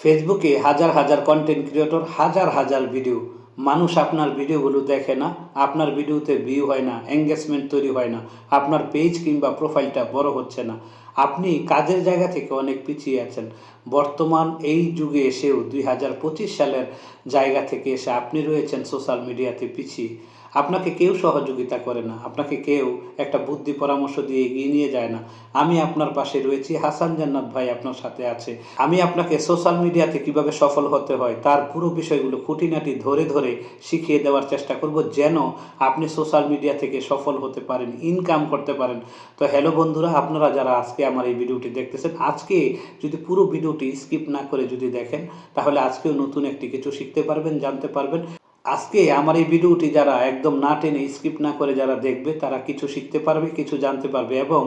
ফেসবুকে হাজার হাজার কন্টেন্ট ক্রিয়েটর হাজার হাজার ভিডিও মানুষ আপনার ভিডিওগুলো দেখে না, আপনার ভিডিওতে ভিউ হয় না এঙ্গেজমেন্ট তৈরি হয় না, আপনার পেজ কিংবা প্রোফাইলটা বড় হচ্ছে না। আপনি কাজের জায়গা থেকে অনেক পিছিয়ে আছেন। বর্তমান এই যুগে এসেও দুই হাজার পঁচিশ সালের জায়গা থেকে এসে আপনি রয়েছেন সোশ্যাল মিডিয়াতে পিছিয়ে। আপনাকে কেউ সহযোগিতা করে না, আপনাকে কেউ একটা বুদ্ধি পরামর্শ দিয়ে এগিয়ে নিয়ে যায় না। আমি আপনার পাশে রয়েছি, হাসান জান্নাত ভাই আপনার সাথে আছে। আমি আপনাকে সোশ্যাল মিডিয়াতে কীভাবে সফল হতে হয়, তার পুরো বিষয়গুলো খুঁটিনাটি ধরে ধরে শিখিয়ে দেওয়ার চেষ্টা করব যেন আপনি সোশ্যাল মিডিয়া থেকে সফল হতে পারেন ইনকাম করতে পারেন। তো হ্যালো বন্ধুরা, আপনারা যারা আজকে আমার এই ভিডিওটি দেখতেছেন, আজকে যদি পুরো ভিডিওটি স্কিপ না করে যদি দেখেন, তাহলে আজকেও নতুন একটি কিছু শিখতে পারবেন, জানতে পারবেন। আজকে আমার এই ভিডিওটি যারা একদম না টেনে স্কিপ না করে যারা দেখবে, তারা কিছু শিখতে পারবে, কিছু জানতে পারবে এবং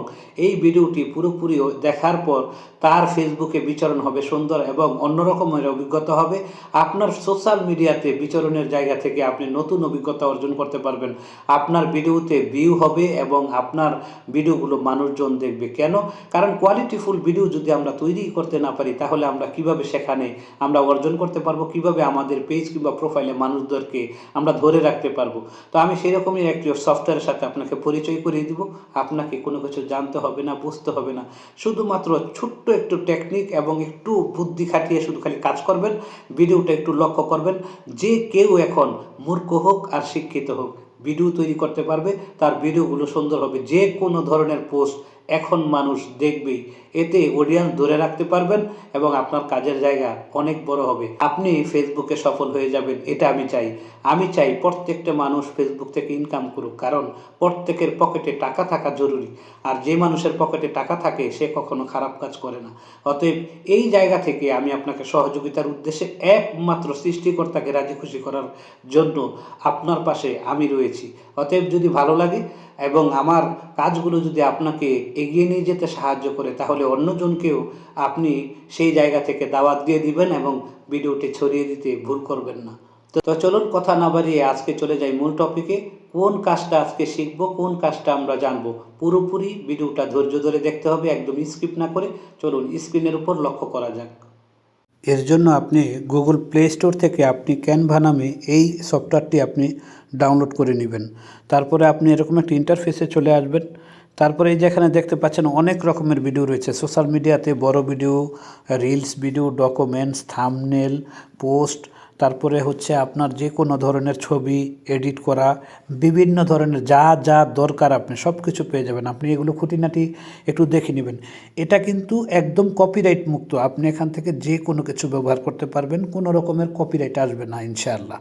এই ভিডিওটি পুরোপুরি দেখার পর তার ফেসবুকে বিচরণ হবে সুন্দর এবং অন্যরকমের অভিজ্ঞতা হবে। আপনার সোশ্যাল মিডিয়াতে বিচরণের জায়গা থেকে আপনি নতুন অভিজ্ঞতা অর্জন করতে পারবেন। আপনার ভিডিওতে ভিউ হবে এবং আপনার ভিডিওগুলো মানুষজন দেখবে। কেন? কারণ কোয়ালিটিফুল ভিডিও যদি আমরা তৈরি করতে না পারি, তাহলে আমরা কীভাবে সেখানে আমরা অর্জন করতে পারব? কীভাবে আমাদের পেজ কিংবা প্রোফাইলে মানুষদেরকে আমরা ধরে রাখতে পারব। তো আমি সেরকমই একটি সফটওয়্যারের সাথে আপনাকে পরিচয় করিয়ে দিব। আপনাকে কোনো কিছু জানতে হবে না, বুঝতে হবে না। শুধুমাত্র ছোট্ট একটু টেকনিক এবং একটু বুদ্ধি খাটিয়ে শুধু খালি কাজ করবেন ভিডিওটা একটু লক্ষ্য করবেন। যে কেউ এখন মূর্খ হোক আর শিক্ষিত হোক ভিডিও তৈরি করতে পারবে। তার ভিডিওগুলো সুন্দর হবে। যে কোনো ধরনের পোস্ট এখন মানুষ দেখবেই। এতে অডিয়েন্স ধরে রাখতে পারবেন এবং আপনার কাজের জায়গা অনেক বড় হবে। আপনি ফেসবুকে সফল হয়ে যাবেন, এটা আমি চাই। আমি চাই প্রত্যেকটা মানুষ ফেসবুক থেকে ইনকাম করুক, কারণ প্রত্যেকের পকেটে টাকা থাকা জরুরি। আর যে মানুষের পকেটে টাকা থাকে, সে কখনো খারাপ কাজ করে না। অতএব এই জায়গা থেকে আমি আপনাকে সহযোগিতার উদ্দেশ্যে একমাত্র সৃষ্টিকর্তাকে রাজি খুশি করার জন্য আপনার পাশে আমি রয়েছি। অতএব যদি ভালো লাগে এবং আমার কাজগুলো যদি আপনাকে এগিয়ে নিয়ে যেতে সাহায্য করে, তাহলে অন্যজনকেও আপনি সেই জায়গা থেকে দাওয়াত দিয়ে দিবেন এবং ভিডিওটি ছড়িয়ে দিতে ভুল করবেন না। তো চলুন কথা না বাড়িয়ে আজকে চলে যাই মূল টপিকে কোন কাজটা আজকে শিখব, কোন কাজটা আমরা জানব? পুরোপুরি ভিডিওটা ধৈর্য ধরে দেখতে হবে, একদম স্কিপ না করে চলুন স্ক্রিনের উপর লক্ষ্য করা যাক। এর জন্য আপনি গুগল প্লে স্টোর থেকে আপনি ক্যানভা নামে এই সফটওয়্যারটি আপনি ডাউনলোড করে নেবেন। তারপরে আপনি এরকম একটা ইন্টারফেসে চলে আসবেন। তারপরে এই যেখানে দেখতে পাচ্ছেন অনেক রকমের ভিডিও রয়েছে। সোশ্যাল মিডিয়াতে বড় video reels video documents thumbnail post তারপরে হচ্ছে আপনার যে কোনো ধরনের ছবি এডিট করা, বিভিন্ন ধরনের যা যা দরকার আপনি সব কিছু পেয়ে যাবেন। আপনি এগুলো খুঁটিনাটি একটু দেখে নেবেন। এটা কিন্তু একদম কপিরাইট মুক্ত। আপনি এখান থেকে যে কোনো কিছু ব্যবহার করতে পারবেন, কোনো রকমের কপিরাইট আসবে না, ইনশাআল্লাহ।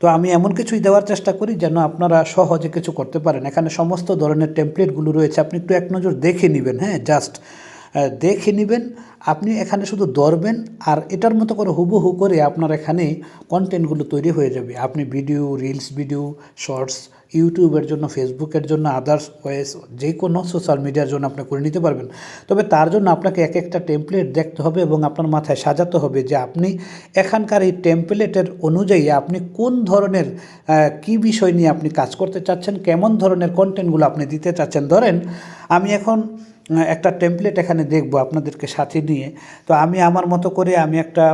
তো আমি এমন কিছুই দেওয়ার চেষ্টা করি যেন আপনারা সহজে কিছু করতে পারেন। এখানে সমস্ত ধরনের টেমপ্লেটগুলো রয়েছে। আপনি একটু এক নজর দেখে নেবেন হ্যাঁ জাস্ট দেখে নেবেন। আপনি এখানে শুধু ধরবেন আর এটার মতো করে হুবহু করে আপনার এখানে কন্টেন্টগুলো তৈরি হয়ে যাবে। আপনি ভিডিও রিলস ভিডিও শর্টস ইউটিউবের জন্য ফেসবুকের জন্য আদার্স ওয়েস যে কোনো সোশ্যাল মিডিয়ার জন্য আপনি করে নিতে পারবেন। তবে তার জন্য আপনাকে এক একটা টেমপ্লেট দেখতে হবে এবং আপনার মাথায় সাজাতে হবে যে আপনি এখানকার এই টেমপ্লেটের অনুযায়ী আপনি কোন ধরনের কি বিষয় নিয়ে আপনি কাজ করতে চাচ্ছেন, কেমন ধরনের কন্টেন্টগুলো আপনি দিতে চাচ্ছেন। ধরেন, আমি এখন একটা টেমপ্লেট এখানে দেখব আপনাদেরকে সাথে নিয়ে। তো আমি আমার মতো করে আমি একটা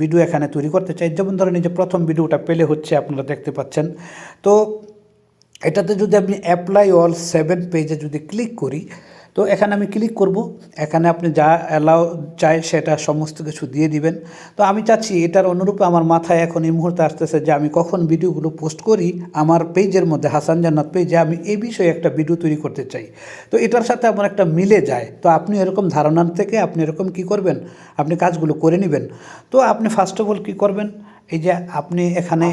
ভিডিও এখানে তৈরি করতে চাই। যেমন ধরেন এই যে প্রথম ভিডিওটা পেলে হচ্ছে আপনারা দেখতে পাচ্ছেন। তো এটাতে যদি আমি অ্যাপ্লাই অল সেভেন পেজে যদি ক্লিক করি তো এখানে আমি ক্লিক করব। এখানে আপনি যা অ্যালাউ চায় সেটা সমস্ত কিছু দিয়ে দিবেন। তো আমি চাচ্ছি এটার অনুরূপে আমার মাথায় এখন এই মুহূর্তে আসতেছে যে আমি কখন ভিডিওগুলো পোস্ট করি আমার পেজের মধ্যে, হাসান জান্নাত পেজে আমি এই বিষয়ে একটা ভিডিও তৈরি করতে চাই। তো এটার সাথে আমার একটা মিলে যায়। তো আপনি এরকম ধারণার থেকে আপনি এরকম কি করবেন? আপনি কাজগুলো করে নেবেন। তো আপনি ফার্স্ট অফ অল কী করবেন? এই যে আপনি এখানে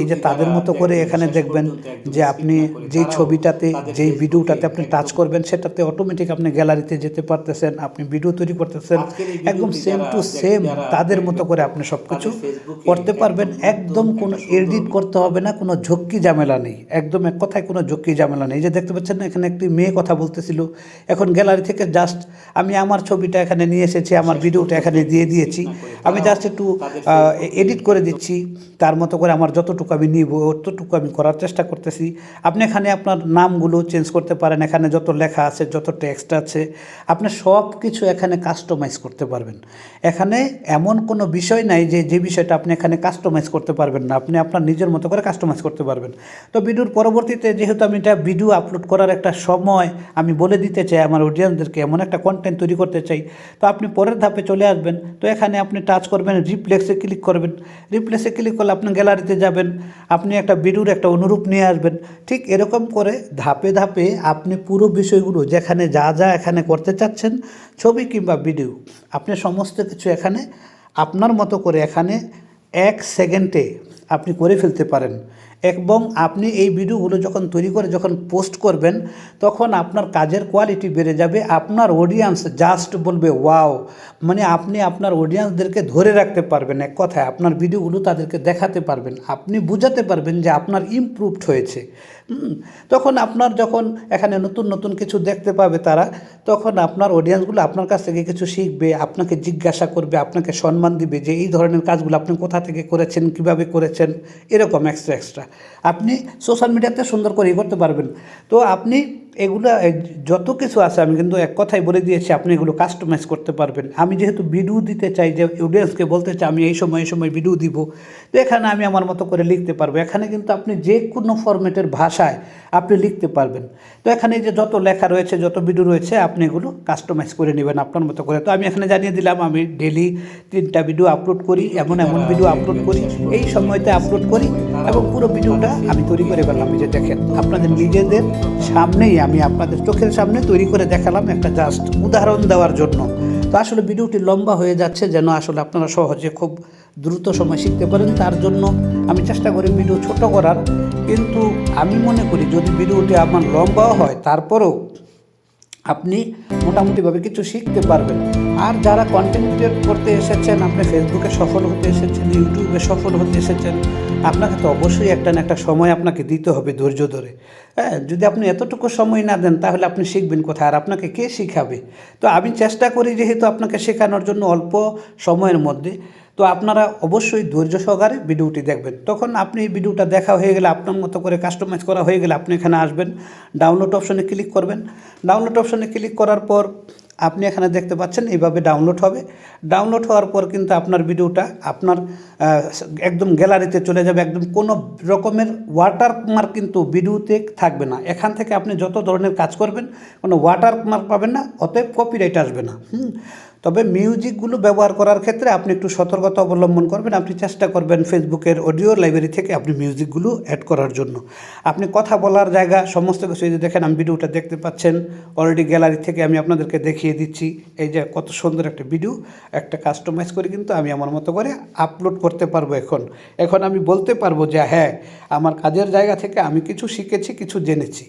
এই যে তাদের মতো করে এখানে দেখবেন যে আপনি যেই ছবিটাতে যেই ভিডিওটাতে আপনি টাচ করবেন সেটাতে অটোমেটিক আপনি গ্যালারিতে যেতে পারতেছেন আপনি ভিডিও তৈরি করতেছেন। একদম সেম টু সেম তাদের মতো করে আপনি সব কিছু করতে পারবেন। একদম কোনো এডিট করতে হবে না কোনো ঝক্কি ঝামেলা নেই। একদম এক কথায় কোনো ঝক্কি ঝামেলা নেই। এই যে দেখতে পাচ্ছেন না এখানে একটি মেয়ে কথা বলতেছিল। এখন গ্যালারি থেকে জাস্ট আমি আমার ছবিটা এখানে নিয়ে এসেছি আমার ভিডিওটা এখানে দিয়ে দিয়েছি। আমি জাস্ট একটু এডিট করে দিচ্ছি। দিচ্ছি, তার মতো করে আমার যতটুকু আমি নিব, অতটুকু আমি করার চেষ্টা করতেছি। আপনি এখানে আপনার নামগুলো চেঞ্জ করতে পারেন, এখানে যত লেখা আছে, যত টেক্সট আছে, আপনি সব কিছু এখানে কাস্টমাইজ করতে পারবেন। এখানে এমন কোনো বিষয় নাই যে যে বিষয়টা আপনি এখানে কাস্টমাইজ করতে পারবেন না, আপনি আপনার নিজের মতো করে কাস্টমাইজ করতে পারবেন। তো ভিডিওর পরবর্তীতে যেহেতু আমি এটা ভিডিও আপলোড করার একটা সময় আমি বলে দিতে চাই, আমার অডিয়েন্সদেরকে এমন একটা কন্টেন্ট তৈরি করতে চাই, তো আপনি পরের ধাপে চলে আসবেন। তো এখানে আপনি টাচ করবেন রিপ্লেক্সে ক্লিক করবেন। রিপ্লেক্সে ক্লিক করলে আপনি গ্যালারিতে যাবেন, আপনি একটা ভিডিওর একটা অনুরূপ নিয়ে আসবেন। ঠিক এরকম করে ধাপে ধাপে আপনি পুরো বিষয়গুলো যেখানে যা যা এখানে করতে চাচ্ছেন, ছবি কিংবা ভিডিও আপনি সমস্ত কিছু এখানে আপনার মতো করে এখানে এক সেকেন্ডে আপনি করে ফেলতে পারেন। এবং আপনি এই ভিডিওগুলো যখন তৈরি করে যখন পোস্ট করবেন, তখন আপনার কাজের কোয়ালিটি বেড়ে যাবে, আপনার অডিয়েন্স জাস্ট বলবে ওয়াও মানে আপনি আপনার অডিয়েন্সদেরকে ধরে রাখতে পারবেন এক কথায়, আপনার ভিডিওগুলো তাদেরকে দেখাতে পারবেন। আপনি বুঝাতে পারবেন যে আপনার ইমপ্রুভড হয়েছে। তখন আপনার যখন এখানে নতুন নতুন কিছু দেখতে পাবে তারা, তখন আপনার অডিয়েন্সগুলো আপনার কাছ থেকে কিছু শিখবে, আপনাকে জিজ্ঞাসা করবে, আপনাকে সম্মান দিবে যে এই ধরনের কাজগুলো আপনি কোথা থেকে করেছেন, কীভাবে করেছেন, এরকম এক্সট্রা এক্সট্রা আপনি সোশ্যাল মিডিয়াতে সুন্দর করে করতে পারবেন। তো আপনি এগুলো যত কিছু আছে, আমি কিন্তু এক কথাই বলে দিয়েছি, আপনি এগুলো কাস্টমাইজ করতে পারবেন। আমি যেহেতু ভিডিও দিতে চাই, যে অডিয়েন্সকে বলতে চাই, আমি এই সময় এই সময় ভিডিও দিব, তো এখানে আমি আমার মতো করে লিখতে পারব। এখানে কিন্তু আপনি যে কোনো ফরম্যাটের ভাষায় আপনি লিখতে পারবেন। তো এখানে যে যত লেখা রয়েছে, যত ভিডিও রয়েছে, আপনি এগুলো কাস্টমাইজ করে নেবেন আপনার মতো করে। তো আমি এখানে জানিয়ে দিলাম, আমি ডেলি তিনটা ভিডিও আপলোড করি, এমন এমন ভিডিও আপলোড করি, এই সময়তে আপলোড করি, এবং পুরো ভিডিওটা আমি তৈরি করে এই যে দেখেন, আপনাদের নিজেদের সামনেই আমি আপনাদের চোখের সামনে তৈরি করে দেখালাম একটা জাস্ট উদাহরণ দেওয়ার জন্য। তো আসলে ভিডিওটি লম্বা হয়ে যাচ্ছে যেন আসলে আপনারা সহজে খুব দ্রুত সময় শিখতে পারেন। তার জন্য আমি চেষ্টা করি ভিডিও ছোট করার। কিন্তু আমি মনে করি যদি ভিডিওটি আমার লম্বাও হয়, তারপরেও আপনি মোটামুটিভাবে কিছু শিখতে পারবেন। আর যারা কন্টেন্ট ক্রিয়েট করতে এসেছেন, আপনি ফেসবুকে সফল হতে এসেছেন ইউটিউবে সফল হতে এসেছেন, আপনাকে তো অবশ্যই একটা না একটা সময় আপনাকে দিতে হবে ধৈর্য ধরে। হ্যাঁ যদি আপনি এতটুকু সময় না দেন, তাহলে আপনি শিখবেন কোথায় আর আপনাকে কে শিখাবে? তো আমি চেষ্টা করি যেহেতু আপনাকে শেখানোর জন্য অল্প সময়ের মধ্যে। তো আপনারা অবশ্যই ধৈর্য সহকারে ভিডিওটি দেখবেন। তখন আপনি ভিডিওটা দেখা হয়ে গেলে আপনার মতো করে কাস্টমাইজ করা হয়ে গেলে আপনি এখানে আসবেন। ডাউনলোড অপশনে ক্লিক করবেন। ডাউনলোড অপশনে ক্লিক করার পর আপনি এখানে দেখতে পাচ্ছেন এইভাবে ডাউনলোড হবে। ডাউনলোড হওয়ার পর কিন্তু আপনার ভিডিওটা আপনার একদম গ্যালারিতে চলে যাবে। একদম কোনো রকমের ওয়াটারমার্ক কিন্তু ভিডিওতে থাকবে না। এখান থেকে আপনি যত ধরনের কাজ করবেন, কোনো ওয়াটারমার্ক পাবেন না, অতএব কপিরাইট আসবে না। হুম? তবে মিউজিকগুলো ব্যবহার করার ক্ষেত্রে আপনি একটু সতর্কতা অবলম্বন করবেন। আপনি চেষ্টা করবেন ফেসবুকের অডিও লাইব্রেরি থেকে আপনি মিউজিকগুলো অ্যাড করার জন্য। আপনি কথা বলার জায়গা, সমস্ত কিছু এই যে দেখেন, আমি ভিডিওটা দেখতে পাচ্ছেন। অলরেডি গ্যালারি থেকে আমি আপনাদেরকে দেখিয়ে দিচ্ছি। এই যে কত সুন্দর একটা ভিডিও একটা কাস্টমাইজ করে কিন্তু আমি আমার মতো করে আপলোড করতে পারব এখন। এখন আমি বলতে পারব যে হ্যাঁ আমার কাজের জায়গা থেকে আমি কিছু শিখেছি, কিছু জেনেছি।